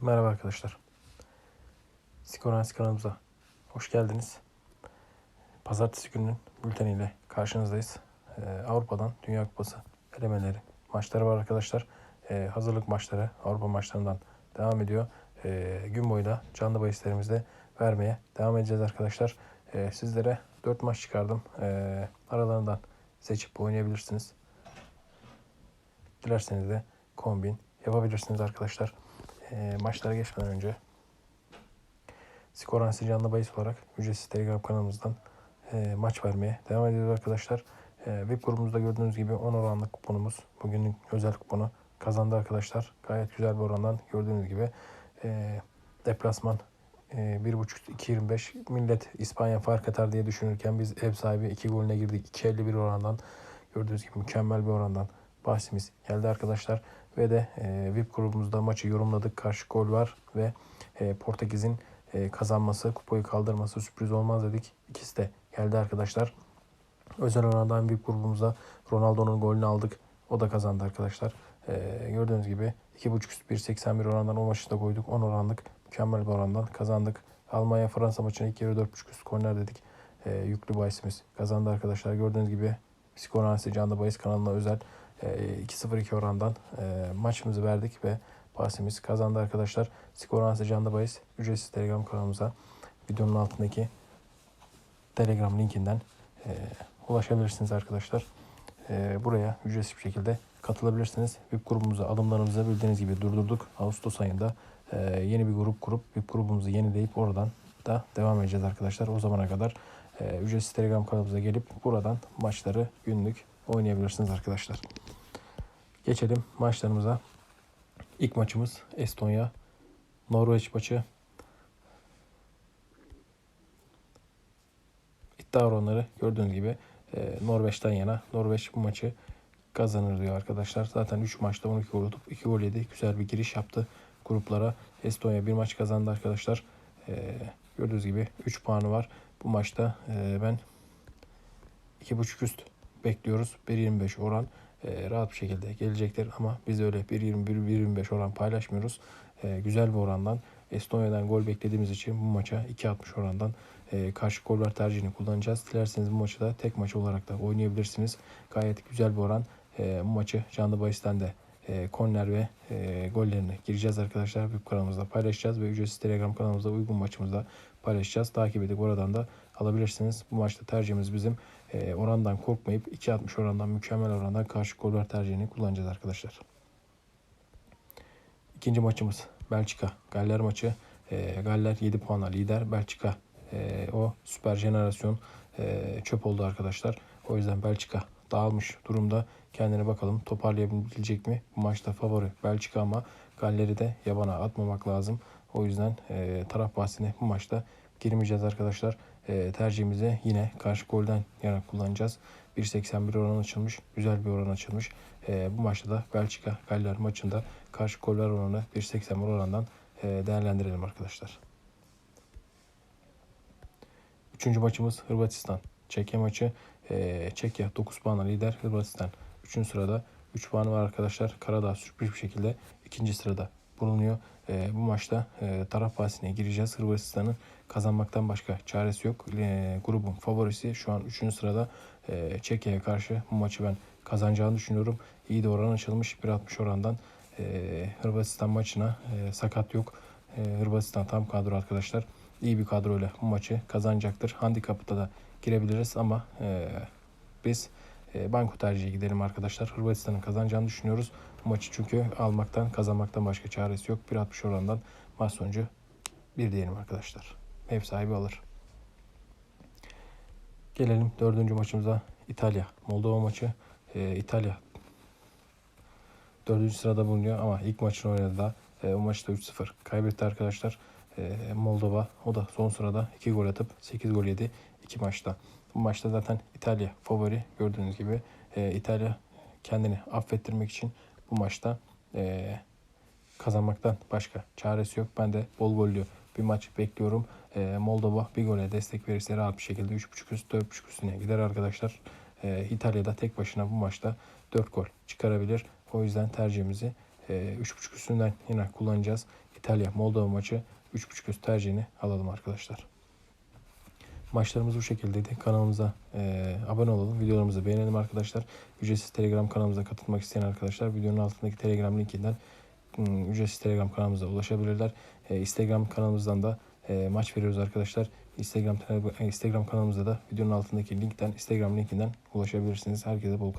Merhaba arkadaşlar. Sikoransi kanalımıza hoş geldiniz. Pazartesi gününün bülteniyle karşınızdayız. Ee, Avrupa'dan Dünya Kupası elemeleri maçları var arkadaşlar. Ee, hazırlık maçları Avrupa maçlarından devam ediyor. Ee, gün boyu da canlı bahislerimizde vermeye devam edeceğiz arkadaşlar. Ee, sizlere 4 maç çıkardım. Ee, aralarından seçip oynayabilirsiniz. Dilerseniz de kombin yapabilirsiniz arkadaşlar. E, maçlara geçmeden önce Skor Ansi canlı bahis olarak ücretsiz Telegram kanalımızdan e, maç vermeye devam ediyoruz arkadaşlar. E, VIP grubumuzda gördüğünüz gibi 10 oranlık kuponumuz. Bugünün özel kuponu kazandı arkadaşlar. Gayet güzel bir orandan gördüğünüz gibi e, deplasman e, 1.5-2.25 millet İspanya fark atar diye düşünürken biz ev sahibi 2 golüne girdik. 2.51 orandan gördüğünüz gibi mükemmel bir orandan bahsimiz geldi arkadaşlar. Ve de e, VIP grubumuzda maçı yorumladık. Karşı gol var ve e, Portekiz'in e, kazanması, kupayı kaldırması sürpriz olmaz dedik. İkisi de geldi arkadaşlar. Özel orandan VIP grubumuzda Ronaldo'nun golünü aldık. O da kazandı arkadaşlar. E, gördüğünüz gibi 2.5 üst 1.81 orandan o maçı da koyduk. 10 oranlık mükemmel bir orandan kazandık. Almanya-Fransa maçını ilk yarı 4.5 üst korner dedik. E, yüklü bahisimiz kazandı arkadaşlar. Gördüğünüz gibi Skor Analizi Canlı Bahis kanalına özel 2-0-2 orandan e, maçımızı verdik ve bahsimiz kazandı arkadaşlar. Skor Analizi Canlı Bahis ücretsiz Telegram kanalımıza videonun altındaki Telegram linkinden e, ulaşabilirsiniz arkadaşlar. E, buraya ücretsiz bir şekilde katılabilirsiniz. VIP grubumuza alımlarımızı bildiğiniz gibi durdurduk. Ağustos ayında yeni bir grup kurup VIP grubumuzu yenileyip oradan da devam edeceğiz arkadaşlar. O zamana kadar ücretsiz Telegram kanalımıza gelip buradan maçları günlük oynayabilirsiniz arkadaşlar. Geçelim maçlarımıza. İlk maçımız Estonya Norveç maçı. İddia oranları gördüğünüz gibi e, Norveç'ten yana. Norveç bu maçı kazanır diyor arkadaşlar. Zaten 3 maçta 12 gol atıp 2 gol yedi. Güzel bir giriş yaptı gruplara. Estonya bir maç kazandı arkadaşlar. E, gördüğünüz gibi 3 puanı var. Bu maçta e, ben 2.5 üst bekliyoruz. 1.25 oran e, rahat bir şekilde gelecektir ama biz öyle 1.21 1.25 oran paylaşmıyoruz. E, güzel bir orandan Estonya'dan gol beklediğimiz için bu maça 2.60 orandan e, karşı goller tercihini kullanacağız. Dilerseniz bu maçı da tek maç olarak da oynayabilirsiniz. Gayet güzel bir oran. E, bu maçı canlı bahisten de e, ve e, gollerini gireceğiz arkadaşlar. Büyük kanalımızda paylaşacağız ve ücretsiz Telegram kanalımızda uygun maçımızda paylaşacağız. Takip edip oradan da alabilirsiniz. Bu maçta tercihimiz bizim e, orandan korkmayıp 2.60 orandan mükemmel orandan karşı goller tercihini kullanacağız arkadaşlar. İkinci maçımız Belçika Galler maçı. E, Galler 7 puanla lider. Belçika e, o süper jenerasyon e, çöp oldu arkadaşlar. O yüzden Belçika dağılmış durumda. Kendine bakalım toparlayabilecek mi? Bu maçta favori Belçika ama Galler'i de yabana atmamak lazım. O yüzden e, taraf bahsine bu maçta girmeyeceğiz arkadaşlar. E, tercihimizi yine karşı golden yana kullanacağız. 1.81 oran açılmış. Güzel bir oran açılmış. E, bu maçta da Belçika Galler maçında karşı goller oranı 1.81 orandan e, değerlendirelim arkadaşlar. Üçüncü maçımız Hırvatistan. Çekya maçı. E, Çekya 9 puanla lider. Hırvatistan 3. sırada 3 puanı var arkadaşlar. Karadağ sürpriz bir şekilde 2. sırada bulunuyor. E, bu maçta e, taraf bahsine gireceğiz. Hırvatistan'ın kazanmaktan başka çaresi yok. E, grubun favorisi şu an 3. sırada e, Çekya'ya karşı bu maçı ben kazanacağını düşünüyorum. İyi de oran açılmış 1.60 orandan e, Hırvatistan maçına e, sakat yok. E, Hırvatistan tam kadro arkadaşlar. İyi bir kadroyla bu maçı kazanacaktır. Handikapta da girebiliriz ama e, biz banko tercihi gidelim arkadaşlar. Hırvatistan'ın kazanacağını düşünüyoruz. Bu maçı çünkü almaktan kazanmaktan başka çaresi yok. 1.60 orandan maç sonucu bir diyelim arkadaşlar. Ev sahibi alır. Gelelim dördüncü maçımıza İtalya. Moldova maçı. E, İtalya dördüncü sırada bulunuyor ama ilk maçını oynadı da e, o maçta 3-0 kaybetti arkadaşlar. E, Moldova o da son sırada 2 gol atıp 8 gol yedi 2 maçta. Bu maçta zaten İtalya favori gördüğünüz gibi. E, İtalya kendini affettirmek için bu maçta e, kazanmaktan başka çaresi yok. Ben de bol gollü bir maç bekliyorum. E, Moldova bir gole destek verirse rahat bir şekilde 3.5 üst 4.5 üstüne gider arkadaşlar. E, İtalya'da tek başına bu maçta 4 gol çıkarabilir. O yüzden tercihimizi e, 3.5 üstünden yine kullanacağız. İtalya Moldova maçı 3.5 üst tercihini alalım arkadaşlar. Maçlarımız bu şekildeydi. Kanalımıza e, abone olalım. Videolarımızı beğenelim arkadaşlar. Ücretsiz Telegram kanalımıza katılmak isteyen arkadaşlar videonun altındaki Telegram linkinden ım, ücretsiz Telegram kanalımıza ulaşabilirler. E, Instagram kanalımızdan da e, maç veriyoruz arkadaşlar. Instagram Instagram kanalımızda da videonun altındaki linkten Instagram linkinden ulaşabilirsiniz. Herkese bol